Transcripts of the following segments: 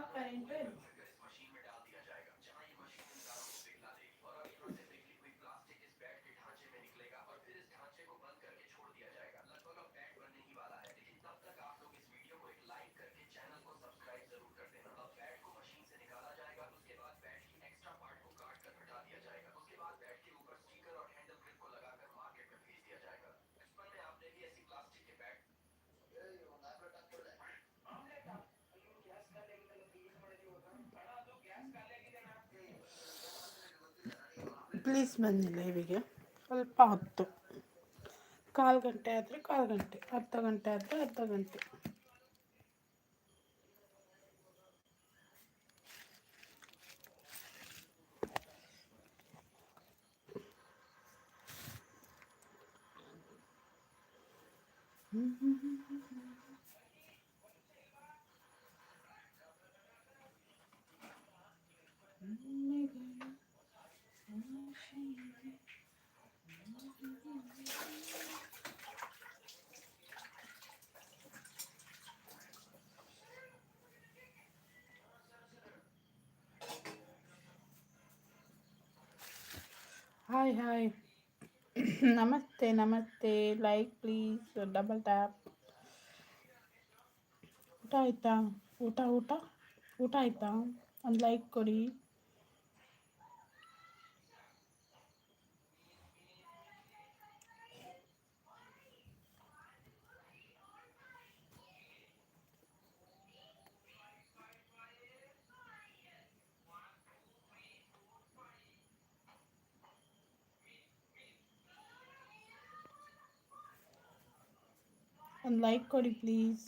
Ah, peraí, peraí. Please ಬಂದಿಲ್ಲ ಇವಿಗೆ ಸ್ವಲ್ಪ ಹೊತ್ತು ಕಾಲು ಗಂಟೆ ಆದರೆ ಕಾಲು ಗಂಟೆ ಅರ್ಧ ಗಂಟೆ ಆದರೆ ಅರ್ಧ ಗಂಟೆ ಹಾಯ್ ಹಾಯ್ ನಮಸ್ತೆ ನಮಸ್ತೆ ಲೈಕ್ ಪ್ಲೀಸ್ ಡಬಲ್ ಟ್ಯಾಪ್ ಊಟ ಆಯಿತಾ ಊಟ ಊಟ ಊಟ ಆಯಿತಾ ಒಂದು ಲೈಕ್ ಕೊಡಿ ಒಂದು ಲೈಕ್ ಕೊಡಿ ಪ್ಲೀಸ್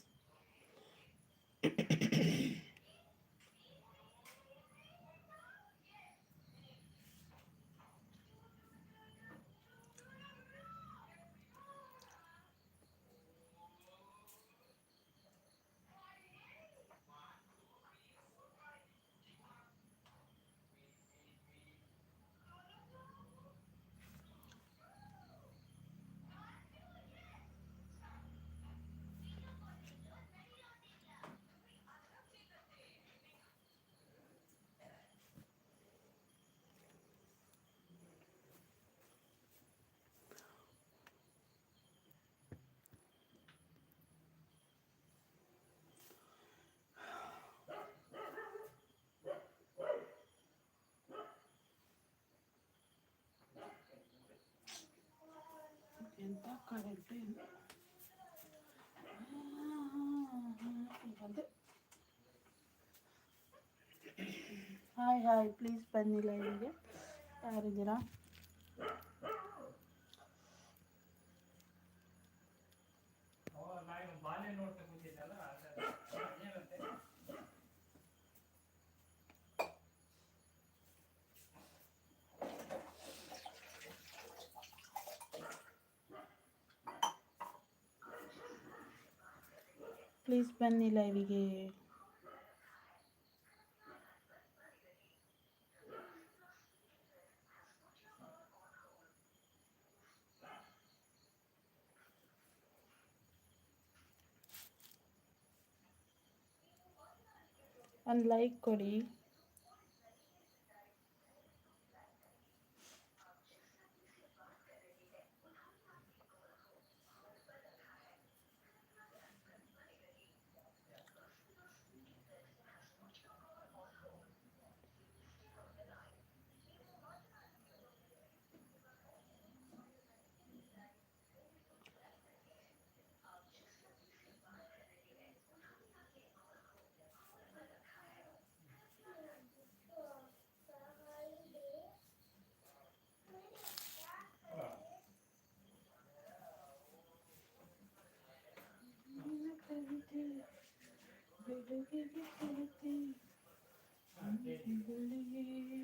ಎಂತ ಕರೆಂಟ್ ಹಾಯ್ ಹಾಯ್ ಪ್ಲೀಸ್ ಬನ್ನಿಲ್ಲ ಇಲ್ಲಿಗೆ ಯಾರಿದ್ದೀರಾ? ಪ್ಲೀಸ್ ಬನ್ನಿ ಲೈವಿಗೆ ಒಂದು ಲೈಕ್ ಕೊಡಿ ಬೆಳಗಿಗೆ Thank you.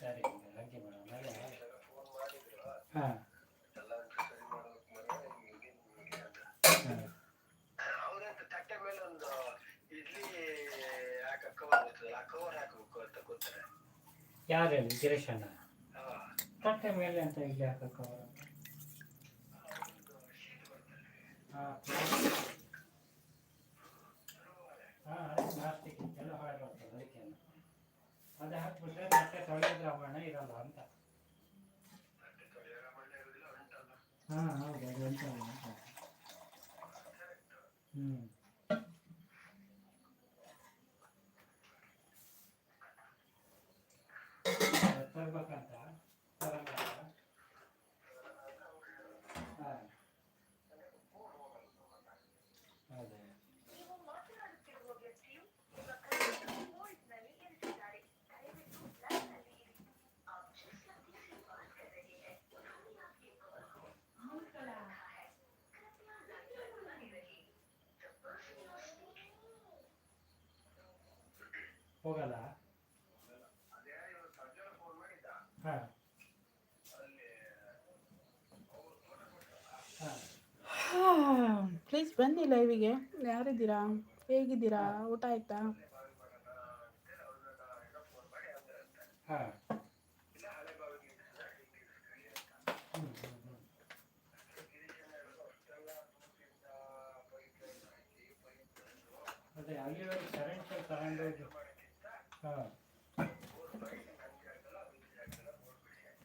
ಕವರ್ ಹಾಕಬೇಕು ಮೇಡಮ್ ಹಾಂ ಯಾರು ಹೇಳಿ? ಗಿರೀಶ್ ಅಣ್ಣ ತಟ್ಟೆ ಮೇಲೆ ಅಂತ ಇಲ್ಲಿ ಹಾಕಕ್ಕೆ ಅವರು ಹಾಂ ಅದೇ ಪ್ಲಾಸ್ಟಿಕ್ ಎಲ್ಲ ಹಾಳು ಬರ್ತದೆ ಅದಕ್ಕೆ. ಅದು ಹಾಕ್ಬಿಟ್ರೆ ತೊಳೆಯೋದ್ರ ಹಣ ಇರಲ್ಲ ಅಂತ. ಹಾಂ ಹೌದು ಅದು ಹ್ಞೂ ಹೋಗಲ್ಲ? ಹಾಂ. ಅಲ್ಲಿ ಪ್ಲೀಸ್ ಬನ್ನಿ ಲೈವಿಗೆ ಯಾರಿದ್ದೀರಾ? ಹೇಗಿದ್ದೀರಾ? ಊಟ ಆಯ್ತಾ? ಹಾಂ. ಅದೇ ಅಲ್ಲಿವರೆಗೆ ಕರೆಂಟ್ ತಗೊಂಡೋಗಿ ಹಾಂ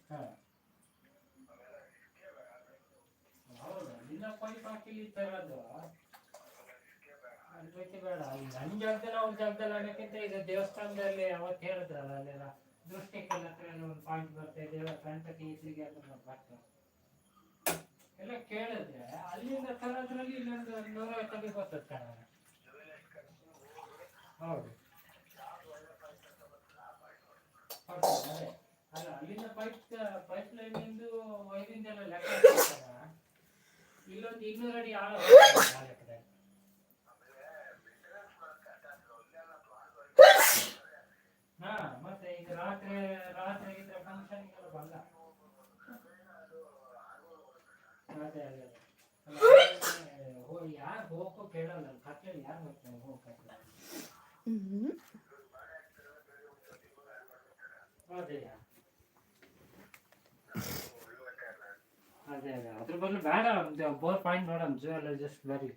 ಹಾಂ ಹೌದು ನಿನ್ನ ಪೈಪ್ ಹಾಕಿ ಇಲ್ಲಿ ತರೋದು ಅದಕ್ಕೆ ಬೇಡ ನನ್ನ ಜಾಗದಲ್ಲಿ ಅವ್ರ ಜಾಗದಲ್ಲಿ ಅನ್ನೋಕ್ಕಿಂತ ಇದು ದೇವಸ್ಥಾನದಲ್ಲಿ ಅವತ್ತು ಹೇಳಿದ್ರಲ್ಲ ಅಲ್ಲೆಲ್ಲ ದೃಷ್ಟಿಕೆಲ್ಲ ಹತ್ರ ಒಂದು ಪಾಯಿಂಟ್ ಬರ್ತದೆ ದೇವ ಗಣಪತಿ ಇದ್ರಿಗೆ ಅದನ್ನ ಬರ್ತಾರೆ ಎಲ್ಲ ಕೇಳಿದ್ರೆ ಅಲ್ಲಿಂದ ತರೋದ್ರಲ್ಲಿ ಇಲ್ಲೊಂದು ನೂರೈವತ್ತಲ್ಲಿ ಬರ್ತದೆ ಹೌದು. ಅಲ್ಲ, ಅಲ್ಲಿಂದ ಪೈಪ್ ಪೈಪ್ ಲೈನಿಂದು ವೈರಿಂದ ಎಲ್ಲ ಲೆಕ್ಕ ಇಲ್ಲೊಂದು ಇನ್ನೂರು ಅಡಿ ಆಳ ಹಾ ಮತ್ತೆ ಈಗ ರಾತ್ರಿ ರಾತ್ರಿ ಇದ್ರೆ ಫಂಕ್ಷನ್ಗೆಲ್ಲ ಬಂದ. ಅದೇ ಅದೇ. madam, they're both fine, madam. Jewel is just very.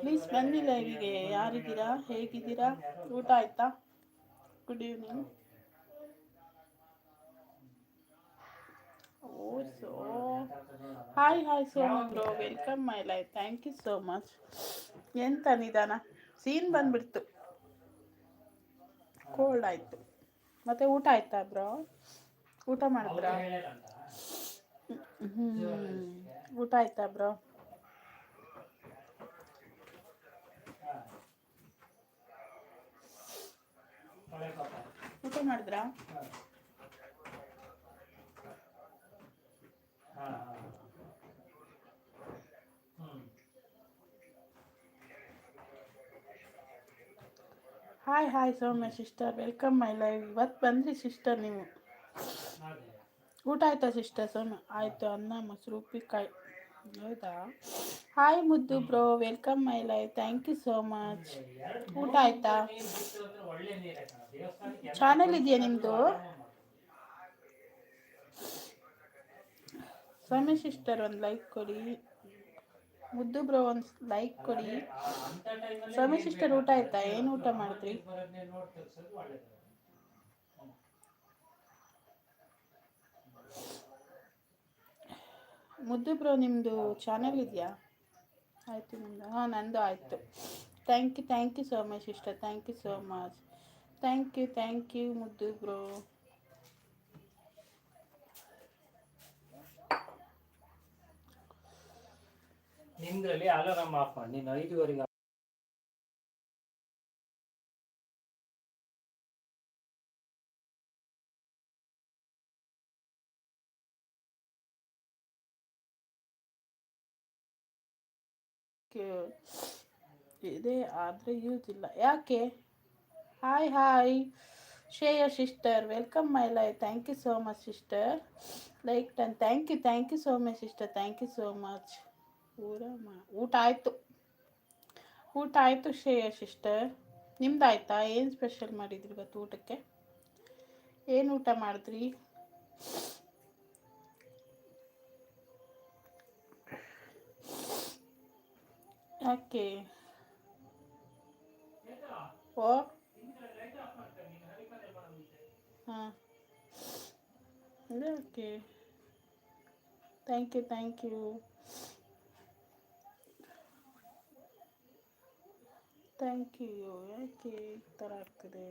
Please ಬಂದಿಲ್ಲ ಲೈವಿಗೆ ಯಾರಿದ್ದೀರಾ? ಹೇಗಿದ್ದೀರಾ? ಊಟ ಆಯ್ತಾ? Good evening O, so. Hi hi Soma bro welcome my life thank you so much ಎಂತ ನಿಧಾನ? ಸೀನ್ ಬಂದ್ಬಿಡ್ತು. ಕೋಲ್ಡ್ ಆಯಿತು. ಮತ್ತೆ ಊಟ ಆಯ್ತಾ ಬ್ರೋ ಊಟ ಮಾಡಿದ್ರಾ? ಊಟ ಆಯ್ತಾ ಬ್ರೋ ಊಟ ಮಾಡಿದ್ರಾ? Hi hi Soumya sister welcome my live ಇವತ್ತು ಬಂದ್ರಿ ಸಿಸ್ಟರ್ ನೀವು. ಊಟ ಆಯ್ತಾ ಸಿಸ್ಟರ್ ಸೌಮ್ಯ? ಆಯಿತು ಅನ್ನ ಮೊಸರು ಉಪ್ಪಿನಕಾಯಿ. ಹೌದಾ? Hi Muddu bro welcome my live thank you so much ಊಟ ಆಯ್ತಾ? ಚಾನಲ್ ಇದೆಯಾ ನಿಮ್ಮದು ಸ್ವಾಮಿ ಸಿಸ್ಟರ್ ಒಂದು ಲೈಕ್ ಕೊಡಿ. ಮುದ್ದು ಬ್ರೋ ಒಂದು ಲೈಕ್ ಕೊಡಿ. ಸ್ವಾಮಿ ಸಿಸ್ಟರ್ ಊಟ ಆಯ್ತಾ? ಏನು ಊಟ ಮಾಡಿದ್ರಿ? ಮುದ್ದು ಬ್ರೋ ನಿಮ್ಮದು ಚಾನಲ್ ಇದೆಯಾ? ಆಯಿತು ನಿಮ್ಮದು ಹಾಂ, ನಂದು ಆಯಿತು. Thank you thank you so much ಇಷ್ಟ thank you so much thank you thank you Muddu bro. ನಿಮ್ದ್ರಲ್ಲಿ alarm off ಮಾಡಿ. ನೀನು ಐದುವರೆಗೆ ಇದೆ, ಆದರೆ ಯೂಸ್ ಇಲ್ಲ ಯಾಕೆ? Hi hi Shreya sister welcome my life thank you so much sister like ton thank you thank you so much sister thank you so much ಊರ ಊಟ ಆಯಿತು. ಊಟ ಆಯಿತು, ಶ್ರೇಯ ಸಿಸ್ಟರ್ ನಿಮ್ದು ಆಯ್ತಾ ಏನು ಸ್ಪೆಷಲ್ ಮಾಡಿದ್ರಿ ಇವತ್ತು ಊಟಕ್ಕೆ? ಏನು ಊಟ ಮಾಡಿದ್ರಿ? ಯಾಕೆ ಓ ಹಾಂ okay thank you thank you thank you ಯಾಕೆ ಈ ಥರ ಆಗ್ತಿದೆ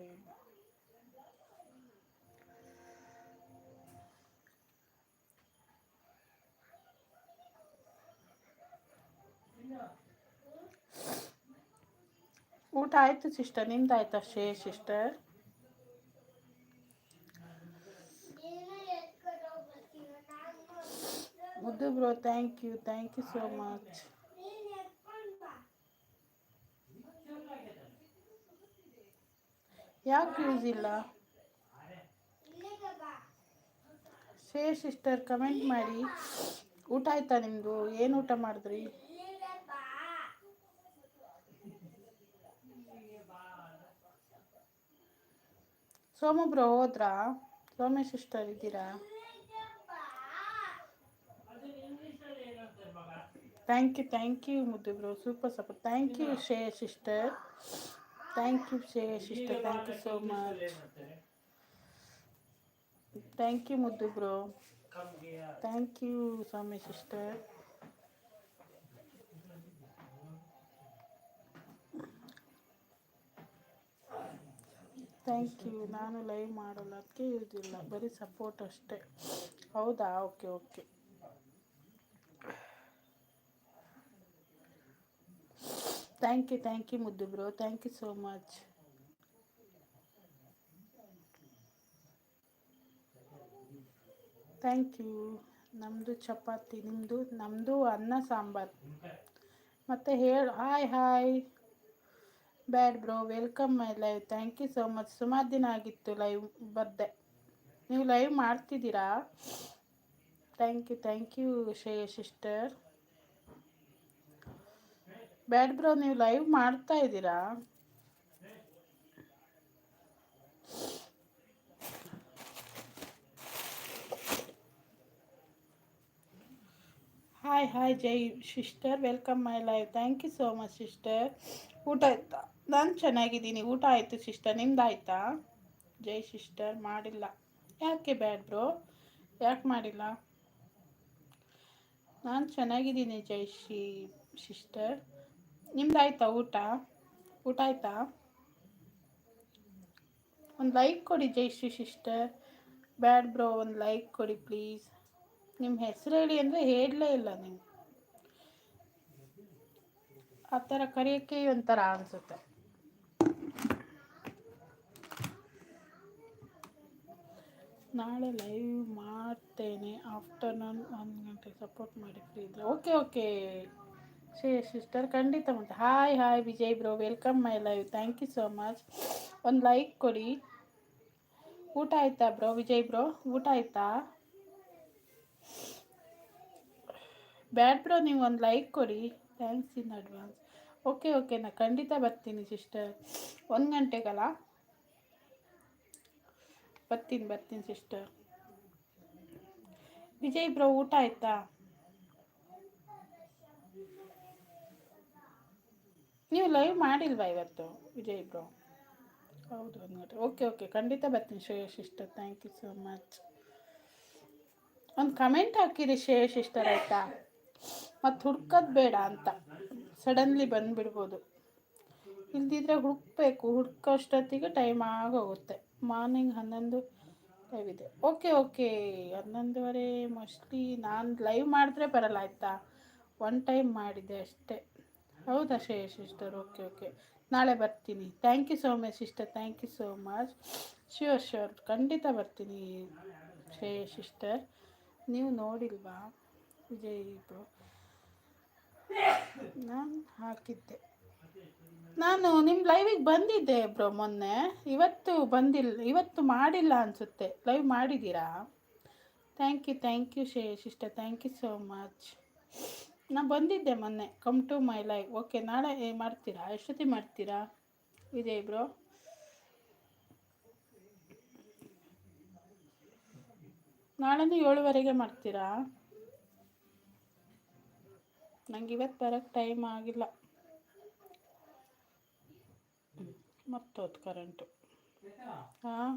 ಊಟ ಆಯಿತು ಸಿಸ್ಟರ್, ನಿಮ್ದು ಆಯ್ತಾ ಶೇ sister? Muddu bro thank you thank you so much ಯಾಕೆ ಯೂಸ್ ಇಲ್ಲ? ಶೇ ಸಿಸ್ಟರ್ ಕಮೆಂಟ್ ಮಾಡಿ. ಊಟ ಆಯ್ತಾ ನಿಮ್ಮದು ಏನು ಊಟ ಮಾಡಿದ್ರಿ? ಸೋಮು ಬ್ರೋ ಹೋದ್ರಾ ಸೋಮೆ ಸಿಸ್ಟರ್ ಇದ್ದೀರಾ thank you thank you Muddu bro super super thank you ಶೇ ಸಿಸ್ಟರ್ ಥ್ಯಾಂಕ್ ಯು ಶೇ sister thank you so much thank you Muddu bro thank you Swami sister thank you ನಾನು ಲೈವ್ ಮಾಡಲ್ಲ. ಅದಕ್ಕೆ ಇರೋದಿಲ್ಲ. ಬರೀ ಸಪೋರ್ಟ್ ಅಷ್ಟೇ. ಹೌದಾ? Okay okay thank you thank you Muddu bro thank you so much thank you ನಮ್ಮದು ಚಪಾತಿ. ನಿಮ್ಮದು ನಮ್ಮದು ಅನ್ನ ಸಾಂಬಾರು. ಮತ್ತು ಹೇಳು. Hi hi bad bro, welcome my live. Thank you so much. ಸುಮಾರು ದಿನ ಆಗಿತ್ತು ಲೈವ್ ಬರ್ದೆ. ನೀವು ಲೈವ್ ಮಾಡ್ತಿದ್ದೀರಾ? Thank you thank you Shreya sister. Bad bro, ನೀವು ಲೈವ್ ಮಾಡ್ತಾ ಇದ್ದೀರಾ? Hi hi, Jai sister. Welcome my live. Thank you so much sister. ಊಟ ಆಯ್ತಾ? ನಾನು ಚೆನ್ನಾಗಿದ್ದೀನಿ. ಊಟ ಆಯಿತು ಸಿಸ್ಟರ್. ನಿಮ್ದು ಆಯ್ತಾ ಜೈ ಸಿಸ್ಟರ್. ಮಾಡಿಲ್ಲ. ಯಾಕೆ ಬ್ಯಾಡ್ ಬ್ರೋ? ಯಾಕೆ ಮಾಡಿಲ್ಲ? ನಾನು ಚೆನ್ನಾಗಿದ್ದೀನಿ ಜೈ ಶ್ರೀ ಸಿಸ್ಟರ್. ನಿಮ್ದು ಆಯ್ತಾ ಊಟ? ಊಟ ಆಯ್ತಾ? ಒಂದು ಲೈಕ್ ಕೊಡಿ ಜೈಶ್ರೀ ಸಿಸ್ಟರ್. ಬ್ಯಾಡ್ ಬ್ರೋ, ಒಂದು ಲೈಕ್ ಕೊಡಿ ಪ್ಲೀಸ್. ನಿಮ್ಮ ಹೆಸರು ಹೇಳಿ ಅಂದರೆ ಹೇಳಲೇ ಇಲ್ಲ ನೀವು. ಆ ಥರ ಕರೆಯೋಕ್ಕೆ ಒಂಥರ ಅನಿಸುತ್ತೆ. ನಾಳೆ ಲೈವ್ ಮಾಡ್ತೇನೆ. ಆಫ್ಟರ್ನೂನ್ ಒಂದು ಗಂಟೆ ಸಪೋರ್ಟ್ ಮಾಡಿ ಫ್ರೀ ಇದ್ದರೆ ಓಕೆ ಓಕೆ ಶೇ ಸಿಸ್ಟರ್ ಖಂಡಿತ ಮತ್ತೆ hi hi Vijay bro welcome my live thank you so much ಒಂದು ಲೈಕ್ ಕೊಡಿ. ಊಟ ಆಯ್ತಾ ಬ್ರೋ ವಿಜಯ್ ಬ್ರೋ ಊಟ ಆಯ್ತಾ? ಬ್ಯಾಡ್ ಬ್ರೋ ನೀವು ಒಂದು ಲೈಕ್ ಕೊಡಿ. Thanks in advance okay okay ನಾ ಖಂಡಿತ ಬರ್ತೀನಿ ಸಿಸ್ಟರ್ ಒಂದು ಗಂಟೆಗಲ್ಲ ಬರ್ತೀನಿ ಬರ್ತೀನಿ ಸಿಸ್ಟರ್ ವಿಜಯ್ ಬ್ರೋ, ಊಟ ಆಯ್ತಾ? ನೀವು ಲೈವ್ ಮಾಡಿಲ್ವಾ ಇವತ್ತು, ವಿಜಯ್ ಬ್ರೋ? ಹೌದು ಓಕೆ ಓಕೆ ಖಂಡಿತ ಬರ್ತೀನಿ Shreyas sister thank you so much ಒಂದು ಕಮೆಂಟ್ ಹಾಕಿರಿ ಶ್ರೇಯಸ್ ಸಿಸ್ಟರ್ ಆಯಿತಾ? ಮತ್ತು ಹುಡ್ಕೋದು ಬೇಡ ಅಂತ. ಸಡನ್ಲಿ ಬಂದುಬಿಡ್ಬೋದು. ಇಲ್ದಿದ್ರೆ ಹುಡುಕ್ಬೇಕು. ಹುಡ್ಕೋಷ್ಟೊತ್ತಿಗೆ ಟೈಮ್ ಆಗೋಗುತ್ತೆ. ಮಾರ್ನಿಂಗ್ ಹನ್ನೊಂದು ಲೈವ್ ಇದೆ ಓಕೆ ಓಕೆ. ಹನ್ನೊಂದುವರೆ ಮೋಸ್ಟ್ಲಿ ನಾನು ಲೈವ್ ಮಾಡಿದ್ರೆ ಬರಲ್ಲ, ಆಯಿತಾ? ಒನ್ ಟೈಮ್ ಮಾಡಿದ್ದೆ ಅಷ್ಟೇ. ಹೌದಾ ಶ್ರೇಯ ಸಿಸ್ಟರ್ ಓಕೆ ಓಕೆ. ನಾಳೆ ಬರ್ತೀನಿ. Thank you so much sister thank you so much sure sure ಖಂಡಿತ ಬರ್ತೀನಿ ಶ್ರೇಯ ಸಿಸ್ಟರ್ ನೀವು ನೋಡಿಲ್ವಾ? ವಿಜಯ್ ಬ್ರೋ ನಾನು ಹಾಕಿದ್ದೆ. ನಾನು ನಿಮ್ಮ ಲೈವಿಗೆ ಬಂದಿದ್ದೆ ಬ್ರೋ ಮೊನ್ನೆ. ಇವತ್ತು ಬಂದಿಲ್ಲ ಇವತ್ತು ಮಾಡಿಲ್ಲ ಅನಿಸುತ್ತೆ. ಲೈವ್ ಮಾಡಿದ್ದೀರಾ ಥ್ಯಾಂಕ್ ಯು ಥ್ಯಾಂಕ್ ಯು ಶೇ ಶಿಷ್ಟ ಥ್ಯಾಂಕ್ ಯು ಸೋ ಮಚ್ ನಾನು ಬಂದಿದ್ದೆ ಮೊನ್ನೆ. Come to my live okay ನಾಳೆ ಮಾಡ್ತೀರಾ? ಎಷ್ಟೊತ್ತಿ ಮಾಡ್ತೀರಾ? ಇದೆ ಬ್ರೋ. ನಾಳೆನೂ ಏಳುವರೆಗೆ ಮಾಡ್ತೀರಾ? ನಂಗೆ ಇವತ್ತು ಬರೋಕ್ಕೆ ಟೈಮ್ ಆಗಿಲ್ಲ. ಮತ್ತೋದು ಕರೆಂಟು ಹಾಂ.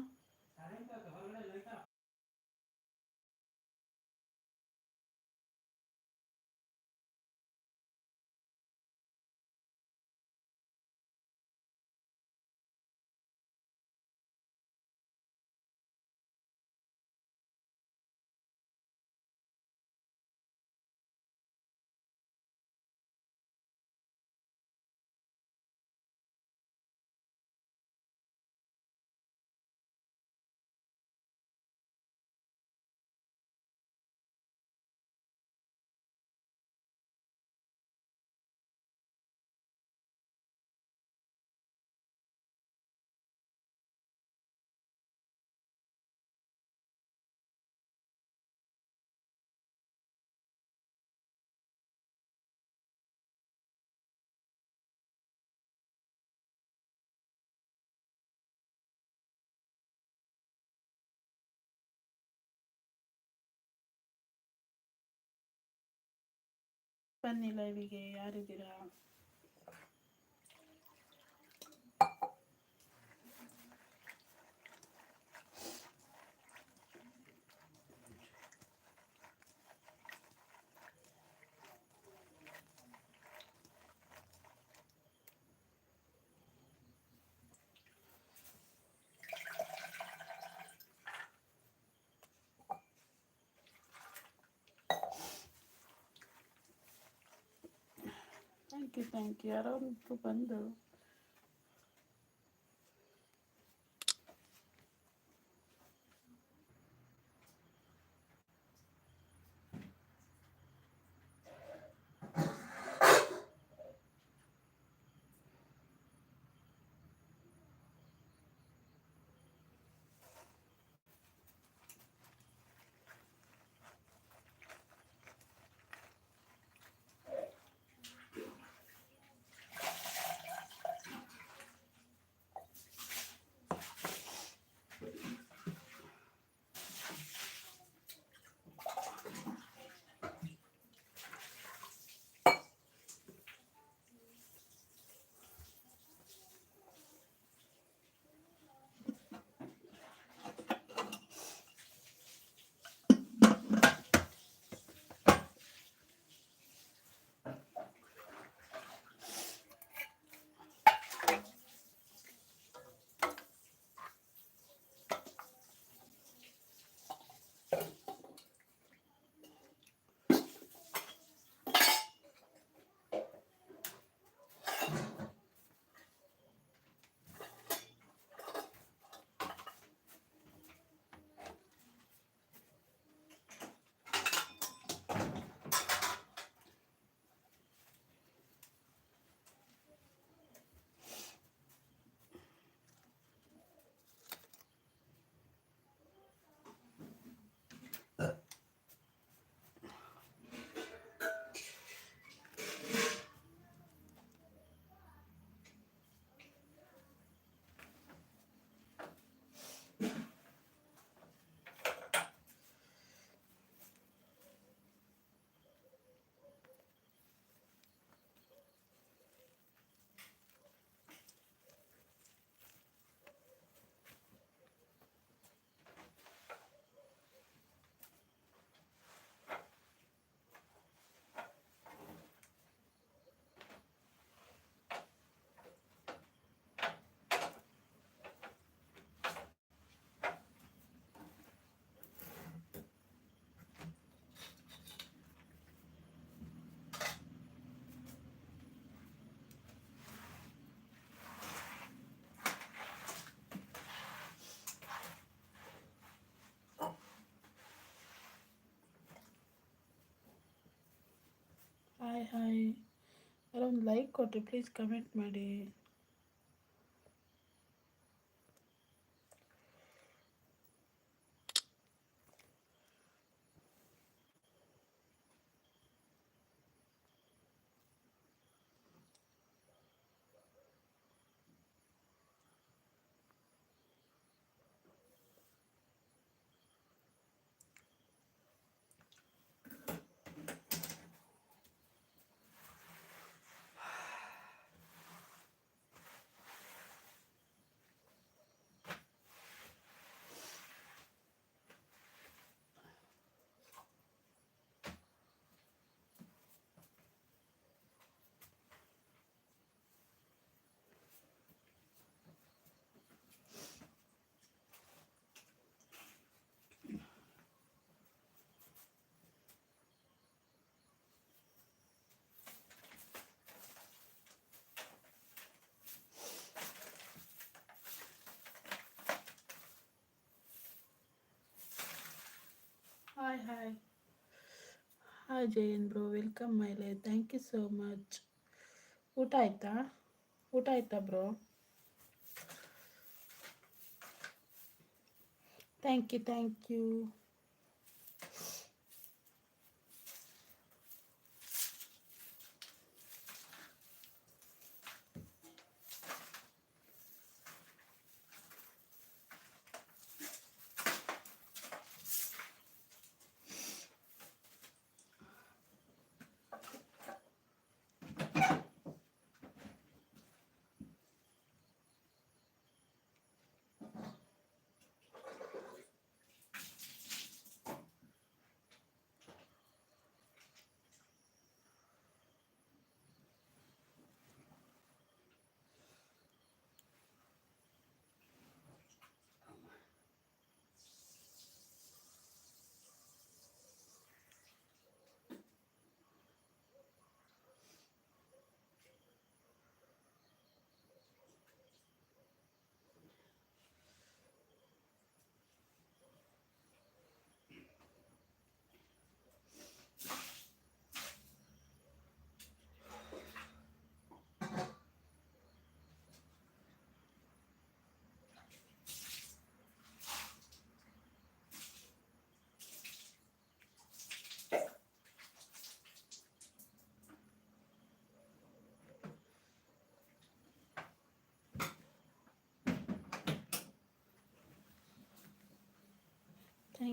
ಬನ್ನಿ ಲೈವಿಗೆ ಯಾರಿದ್ದೀರಾ? ಥ್ಯಾಂಕ್ ಯು ಥ್ಯಾಂಕ್ ಯು ಯಾರೋ ಒಂದು ಬಂದು ಹಾಯ್ ಹಾಯ್ ಯಾರೋ ಒಂದು ಲೈಕ್ ಕೊಟ್ಟರೆ ಪ್ಲೀಸ್ ಕಮೆಂಟ್ ಮಾಡಿ hi hi Jayan bro welcome my life thank you so much ಊಟ ಆಯ್ತಾ? ಊಟ ಆಯ್ತಾ bro thank you thank you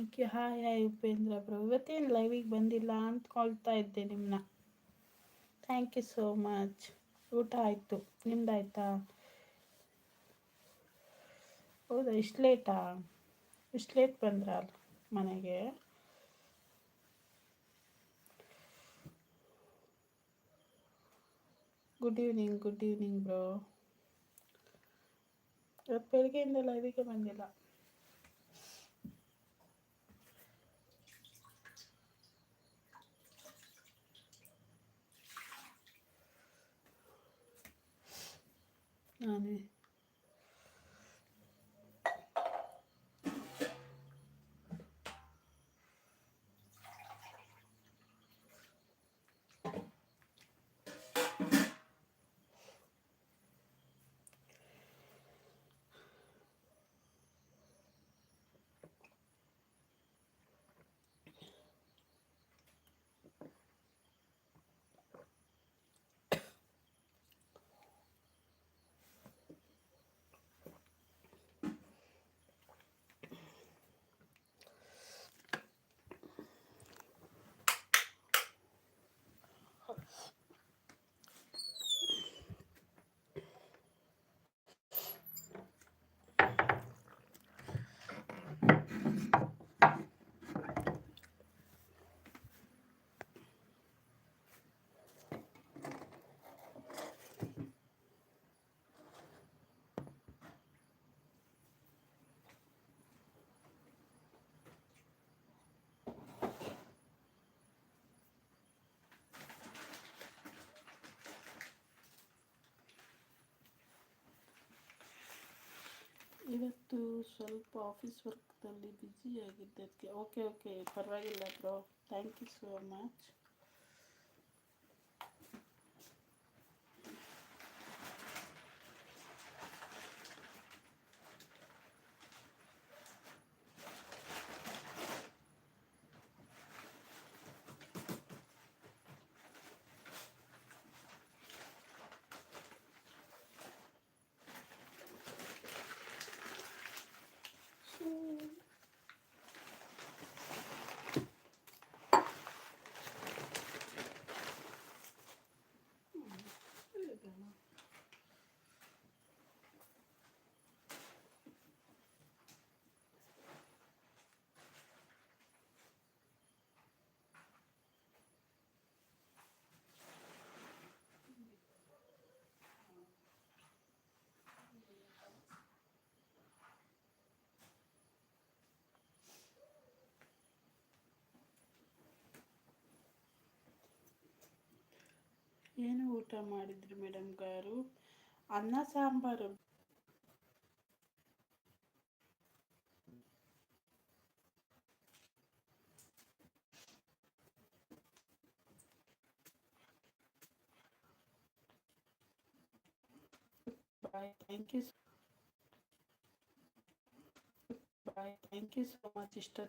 thank you hi hi, Upendra bro. ಇವತ್ತೇನು ಲೈವಿಗೆ ಬಂದಿಲ್ಲ ಅಂತ ಅಂದ್ಕೊಳ್ತಾ ಇದ್ದೆ ನಿಮ್ಮನ್ನ ಥ್ಯಾಂಕ್ ಯು ಸೋ ಮಚ್ ಊಟ ಆಯಿತು. ನಿಮ್ದಾಯ್ತಾ? ಹೌದಾ, ಇಷ್ಟು ಲೇಟಾ ಇಷ್ಟು ಲೇಟ್ ಬಂದ್ರ ಮನೆಗೆ? Good evening good evening bro. ಇವತ್ತು ಬೆಳಗ್ಗೆಯಿಂದ ಲೈವಿಗೆ ಬಂದಿಲ್ಲ. ನಾನೇ ಇವತ್ತು ಸ್ವಲ್ಪ ಆಫೀಸ್ ವರ್ಕ್ದಲ್ಲಿ ಬ್ಯುಸಿ ಆಗಿದ್ದಕ್ಕೆ ಓಕೆ ಓಕೆ ಪರವಾಗಿಲ್ಲ bro thank you so much ಏನು ಊಟ ಮಾಡಿದ್ರಿ ಮೇಡಮ್ గారు ಅನ್ನ, sambar. Bye thank you bye thank you so much ಇಷ್ಟೊತ್ತು.